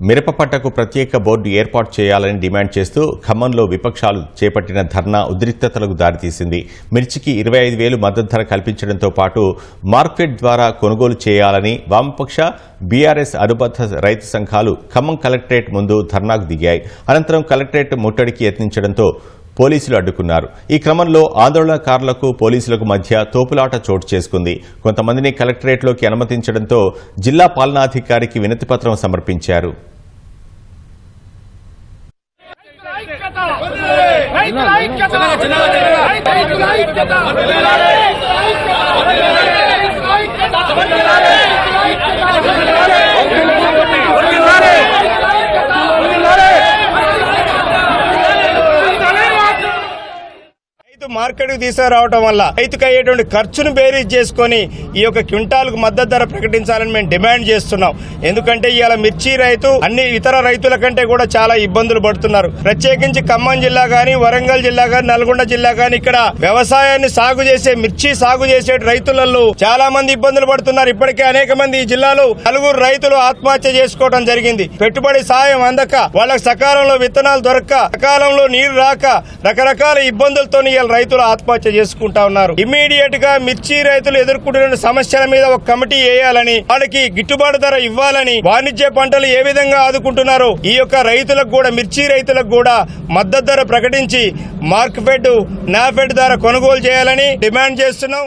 మిరప పంటకు ప్రత్యేక బోర్డు ఏర్పాటు చేయాలని డిమాండ్ చేస్తూ ఖమ్మంలో విపక్షాలు చేపట్టిన ధర్నా ఉద్రిక్తతలకు దారితీసింది. మిర్చికి ఇరవై ఐదు వేలు మద్దతు ధర కల్పించడంతో పాటు మార్కెట్ ద్వారా కొనుగోలు చేయాలని వామపక్ష బీఆర్ఎస్ అనుబద్ధ రైతు సంఘాలు ఖమ్మం కలెక్టరేట్ ముందు ధర్నాకు దిగాయి. అనంతరం కలెక్టరేట్ ముట్టడికి యత్నించడంతో పోలీసులు అడ్డుకున్నారు. ఈ క్రమంలో ఆందోళనకారులకు పోలీసులకు మధ్య తోపులాట చోటు చేసుకుంది. కొంతమందిని కలెక్టరేట్లోకి అనుమతించడంతో జిల్లా పాలనాధికారికి వినతిపత్రం సమర్పించారు. రైతుల ఐక్యత! రైతుల ఐక్యత! మార్కెట్కు తీసుకురావడం వల్ల రైతుకు అయ్యేటువంటి ఖర్చును బేరీజ్ చేసుకొని ఈ యొక్క క్వింటాల్కు మద్దతు ధర ప్రకటించాలని మేము డిమాండ్ చేస్తున్నాం. ఎందుకంటే ఇవాళ మిర్చి రైతు అన్ని ఇతర రైతుల కంటే కూడా చాలా ఇబ్బందులు పడుతున్నారు. ప్రత్యేకించి ఖమ్మం జిల్లా కానీ వరంగల్ జిల్లా కానీ నల్గొండ జిల్లా కానీ ఇక్కడ వ్యవసాయాన్ని సాగు చేసే మిర్చి సాగు చేసే రైతులలో చాలా మంది ఇబ్బందులు పడుతున్నారు. ఇప్పటికే అనేక మంది ఈ జిల్లాలో నలుగురు రైతులు ఆత్మహత్య చేసుకోవడం జరిగింది. పెట్టుబడి సాయం అందక వాళ్ళకి సకాలంలో విత్తనాలు దొరక్క సకాలంలో నీరు రాక రకరకాల ఇబ్బందులతో ఇవాళ రైతులు ఆత్మహత్య చేసుకుంటా ఉన్నారు. ఇమ్మీడియట్గా మిర్చి రైతులు ఎదుర్కొంటున్న సమస్యల మీద ఒక కమిటీ వేయాలని వాళ్ళకి గిట్టుబాటు ధర ఇవ్వాలని వాణిజ్య పంటలు ఏ విధంగా ఆదుకుంటున్నారో ఈ యొక్క రైతులకు కూడా మిర్చి రైతులకు కూడా మద్దతు ధర ప్రకటించి మార్క్ ఫెడ్ నాఫెడ్ ధర కొనుగోలు చేయాలని డిమాండ్ చేస్తున్నాం.